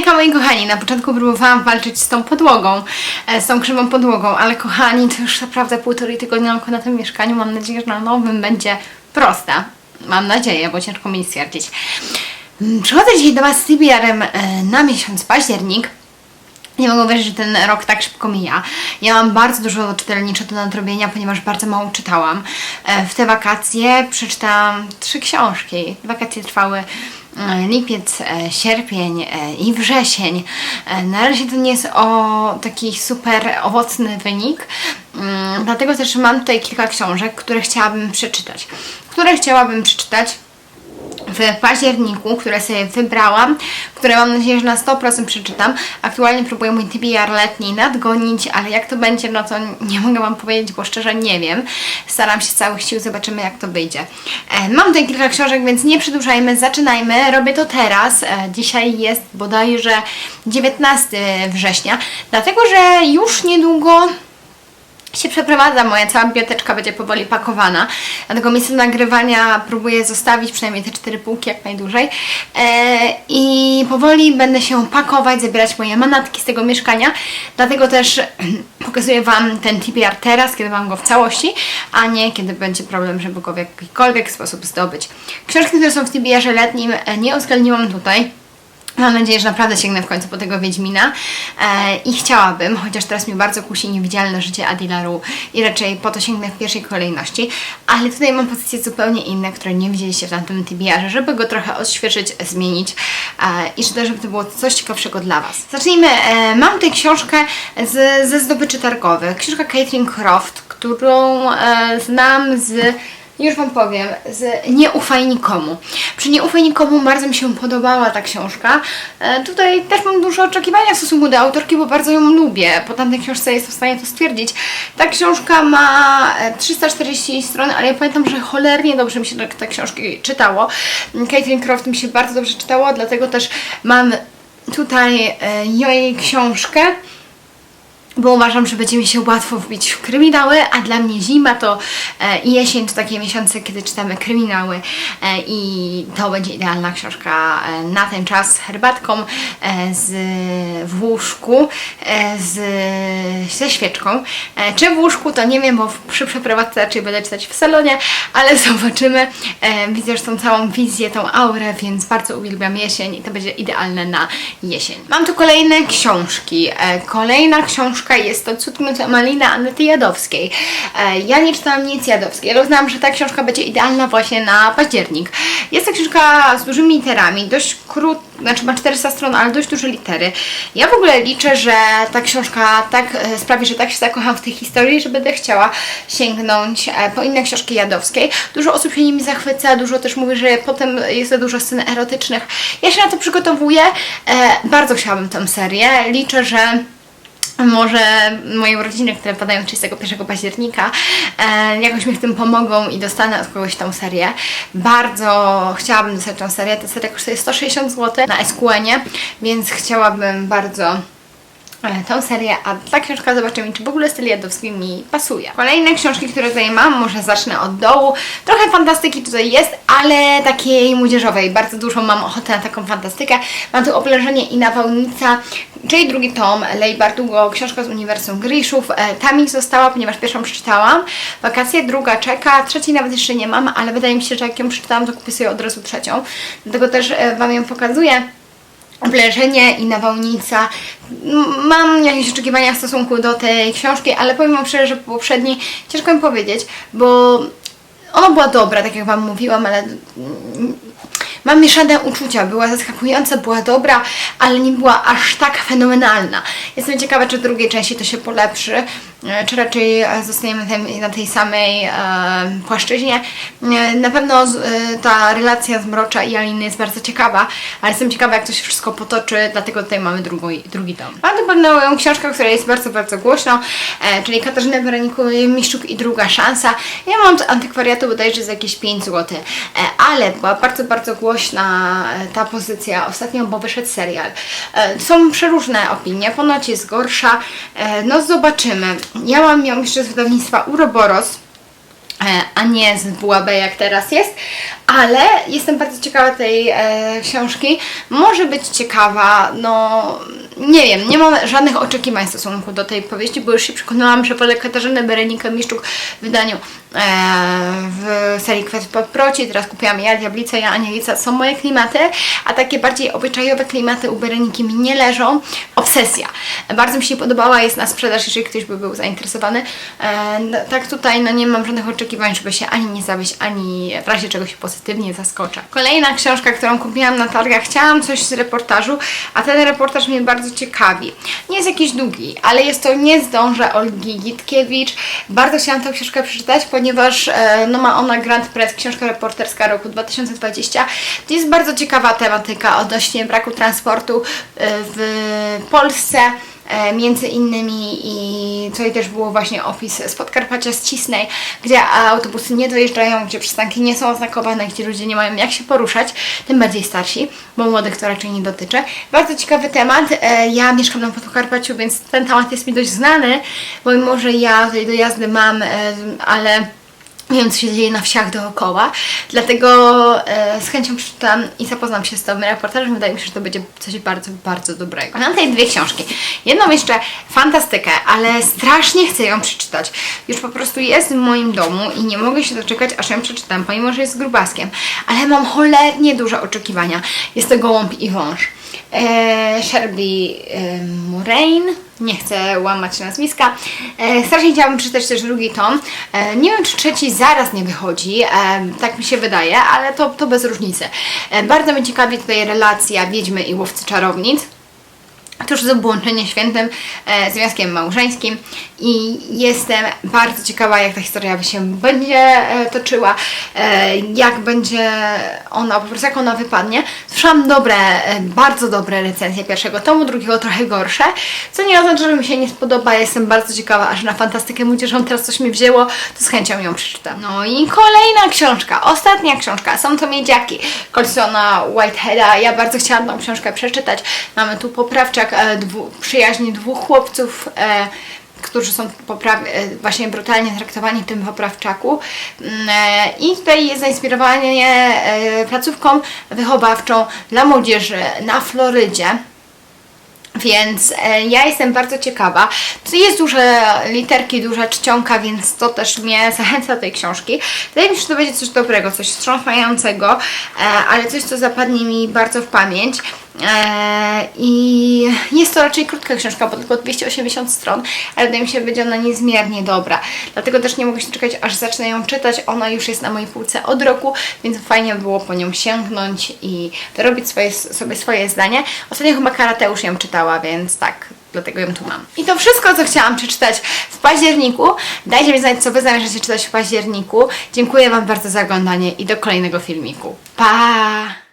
Hejka moi kochani, na początku próbowałam walczyć z tą podłogą, e, z tą krzywą podłogą, ale kochani, to już naprawdę półtorej tygodnia na tym mieszkaniu, mam nadzieję, że na nowym będzie prosta. Mam nadzieję, bo ciężko mi stwierdzić. Mm, Przychodzę dzisiaj do Was z TBR-em e, na miesiąc październik. Nie mogę wierzyć, że ten rok tak szybko mija. Ja mam bardzo dużo czytelniczo do nadrobienia, ponieważ bardzo mało czytałam. E, W te wakacje przeczytałam trzy książki. Wakacje trwały lipiec, e, sierpień e, i wrzesień. E, Na razie to nie jest o taki super owocny wynik, Mm, dlatego też mam tutaj kilka książek, które chciałabym przeczytać. Które chciałabym przeczytać w październiku, które sobie wybrałam, które mam nadzieję, że na 100% przeczytam. Aktualnie próbuję mój TBR letni nadgonić, ale jak to będzie, no to nie mogę Wam powiedzieć, bo szczerze nie wiem. Staram się z całych sił, zobaczymy jak to wyjdzie. E, mam tutaj kilka książek, więc nie przedłużajmy, zaczynajmy. Robię to teraz. E, dzisiaj jest bodajże 19 września, dlatego że już niedługo się przeprowadza, moja cała biblioteczka będzie powoli pakowana, dlatego miejsce nagrywania próbuję zostawić przynajmniej te cztery półki jak najdłużej. E, i powoli będę się pakować, zabierać moje manatki z tego mieszkania, dlatego też pokazuję Wam ten TBR teraz, kiedy mam go w całości, a nie kiedy będzie problem, żeby go w jakikolwiek sposób zdobyć. Książki, które są w TBR-ze letnim e, nie uwzględniłam tutaj, Mam nadzieję, że naprawdę sięgnę w końcu po tego Wiedźmina e, i chciałabym, chociaż teraz mi bardzo kusi niewidzialne życie Adilaru i raczej po to sięgnę w pierwszej kolejności, ale tutaj mam pozycje zupełnie inne, które nie widzieliście w tamtym TBR-ze, żeby go trochę odświeżyć, zmienić e, i żeby to było coś ciekawszego dla Was. Zacznijmy. E, mam tutaj książkę z, ze zdobyczy targowych. Książka Caitlin Croft, którą e, znam z już Wam powiem, z Nie ufaj nikomu. Przy Nie ufaj nikomu bardzo mi się podobała ta książka. E, tutaj też mam duże oczekiwania w stosunku do autorki, bo bardzo ją lubię. Po tamtej książce jestem w stanie to stwierdzić. Ta książka ma e, 340 stron, ale ja pamiętam, że cholernie dobrze mi się te książki czytało. Caitlin Croft mi się bardzo dobrze czytało, dlatego też mam tutaj e, jej książkę bo uważam, że będzie mi się łatwo wbić w kryminały, a dla mnie zima to e, jesień to takie miesiące, kiedy czytamy kryminały e, i to będzie idealna książka e, na ten czas z herbatką, e, z, w łóżku, e, z, ze świeczką. E, czy w łóżku to nie wiem, bo przy przeprowadzce raczej będę czytać w salonie, ale zobaczymy. E, widzę już tą całą wizję, tą aurę, więc bardzo uwielbiam jesień i to będzie idealne na jesień. Mam tu kolejne książki. E, kolejna książka jest to Cudknąca Malina Anety Jadowskiej. E, ja nie czytałam nic Jadowskiej, ale uznałam, że ta książka będzie idealna właśnie na październik. Jest to książka z dużymi literami, dość krótka, znaczy ma 400 stron, ale dość duże litery. Ja w ogóle liczę, że ta książka tak e, sprawi, że tak się zakocham w tej historii, że będę chciała sięgnąć e, po inne książki Jadowskiej. Dużo osób się nimi zachwyca, dużo też mówi, że potem jest za dużo scen erotycznych. Ja się na to przygotowuję. Bardzo chciałabym tę serię. Liczę, że może moje urodziny, które padają 31 października, e, jakoś mi w tym pomogą i dostanę od kogoś tą serię. Bardzo chciałabym dostać tą serię. Ta seria kosztuje 160 zł na SQN-ie, więc chciałabym bardzo tą serię, a ta książka zobaczymy, czy w ogóle styl Jadowski mi pasuje. Kolejne książki, które tutaj mam, może zacznę od dołu. Trochę fantastyki tutaj jest, ale takiej młodzieżowej. Bardzo dużo mam ochotę na taką fantastykę. Mam tu Oblężenie i Nawałnica, czyli drugi tom Lej Bardugo, książka z Uniwersum Griszów. E, Ta mi została, ponieważ pierwszą przeczytałam. Wakacje, druga czeka, trzeciej nawet jeszcze nie mam, ale wydaje mi się, że jak ją przeczytałam, to kupię sobie od razu trzecią. Dlatego też e, Wam ją pokazuję. Oblężenie i nawałnica. Mam jakieś oczekiwania w stosunku do tej książki, ale powiem Wam szczerze, że po poprzedniej ciężko mi powiedzieć, bo ona była dobra, tak jak Wam mówiłam, ale mm, mam mieszane uczucia. Była zaskakująca, była dobra, ale nie była aż tak fenomenalna. Jestem ciekawa, czy w drugiej części to się polepszy, czy raczej e, zostaniemy na tej, samej e, płaszczyźnie. E, Na pewno e, ta relacja z Mrocza i Aliny jest bardzo ciekawa, ale jestem ciekawa, jak to się wszystko potoczy, dlatego tutaj mamy drugi, drugi tom. Tu pewną książkę, która jest bardzo, bardzo głośna, e, czyli Katarzyna Weronikowej Miszczuk i druga szansa. Ja mam z antykwariatu bodajże za jakieś 5 zł, e, ale była bardzo, bardzo głośna e, ta pozycja ostatnio, bo wyszedł serial. E, Są przeróżne opinie, ponoć jest gorsza, e, no zobaczymy. Ja mam ją jeszcze z wydawnictwa Uroboros, e, a nie z Bułabe jak teraz jest, ale jestem bardzo ciekawa tej e, książki. Może być ciekawa, no nie wiem, nie mam żadnych oczekiwań w stosunku do tej powieści, bo już się przekonałam, że podle Katarzyny Berenika Miszczuk w wydaniu e, serii Kwet Proci, teraz kupiłam Ja, Diablica, Ja, Anielica, są moje klimaty, a takie bardziej obyczajowe klimaty u Bereniki mi nie leżą. Obsesja. Bardzo mi się podobała, jest na sprzedaż, jeżeli ktoś by był zainteresowany. E, no, tak tutaj no nie mam żadnych oczekiwań, żeby się ani nie zawieść, ani w razie czego się pozytywnie zaskoczę. Kolejna książka, którą kupiłam na targach, chciałam coś z reportażu, a ten reportaż mnie bardzo ciekawi. Nie jest jakiś długi, ale jest to Nie zdążę Olgi Gitkiewicz. Bardzo chciałam tę książkę przeczytać, ponieważ e, no ma ona Grand Press, książka reporterska roku 2020. To jest bardzo ciekawa tematyka odnośnie braku transportu e, w Polsce. E, między innymi i tutaj też było właśnie opis z Podkarpacia, z Cisnej, gdzie autobusy nie dojeżdżają, gdzie przystanki nie są oznakowane, gdzie ludzie nie mają jak się poruszać, tym bardziej starsi, bo młodych to raczej nie dotyczy. Bardzo ciekawy temat. E, Ja mieszkam na Podkarpaciu, więc ten temat jest mi dość znany, bo mimo, że ja tutaj dojazdy mam, e, ale wiem, co się dzieje na wsiach dookoła. Dlatego e, z chęcią przeczytam i zapoznam się z tym reportażem. Wydaje mi się, że to będzie coś bardzo, bardzo dobrego. Mam tutaj dwie książki. Jedną jeszcze fantastykę, ale strasznie chcę ją przeczytać. Już po prostu jest w moim domu i nie mogę się doczekać, aż ją przeczytam, pomimo, że jest grubaskiem. Ale mam cholernie duże oczekiwania. Jest to Gołąb i Wąż. E, Shelby e, Moraine, nie chcę łamać nazwiska. E, strasznie chciałabym przeczytać też drugi tom. E, nie wiem, czy trzeci zaraz nie wychodzi, e, tak mi się wydaje, ale to, to bez różnicy. E, bardzo mnie ciekawi tutaj relacja Wiedźmy i Łowcy Czarownic tuż z obłączeniem świętym, e, związkiem małżeńskim i jestem bardzo ciekawa, jak ta historia się będzie e, toczyła, e, jak będzie ona, po prostu jak ona wypadnie. Słyszałam dobre, e, bardzo dobre recenzje pierwszego tomu, drugiego trochę gorsze, co nie oznacza, że mi się nie spodoba, jestem bardzo ciekawa, aż na fantastykę młodzieżą teraz coś mi wzięło, to z chęcią ją przeczytam. No i kolejna książka, ostatnia książka, są to Miedziaki Colsona Whiteheada, ja bardzo chciałam tą książkę przeczytać, mamy tu poprawczak e, dwu, przyjaźni dwóch chłopców, e, którzy są e, właśnie brutalnie traktowani w tym poprawczaku. Mm, I tutaj jest zainspirowanie placówką wychowawczą dla młodzieży na Florydzie. Więc ja jestem bardzo ciekawa. Tu jest duże literki, duża czcionka, więc to też mnie zachęca do tej książki. Wydaje mi się, że to będzie coś dobrego, coś wstrząsającego, ale coś, co zapadnie mi bardzo w pamięć. E, I jest to raczej krótka książka, bo tylko 280 stron, ale wydaje mi się, będzie ona niezmiernie dobra. Dlatego też nie mogę się czekać, aż zacznę ją czytać. Ona już jest na mojej półce od roku, więc fajnie by było po nią sięgnąć i wyrobić swoje, sobie swoje zdanie. Ostatnio chyba Karate już ją czytała, więc tak, dlatego ją tu mam. I to wszystko, co chciałam przeczytać w październiku. Dajcie mi znać, co Wy zamierzacie czytać w październiku. Dziękuję Wam bardzo za oglądanie i do kolejnego filmiku. Pa!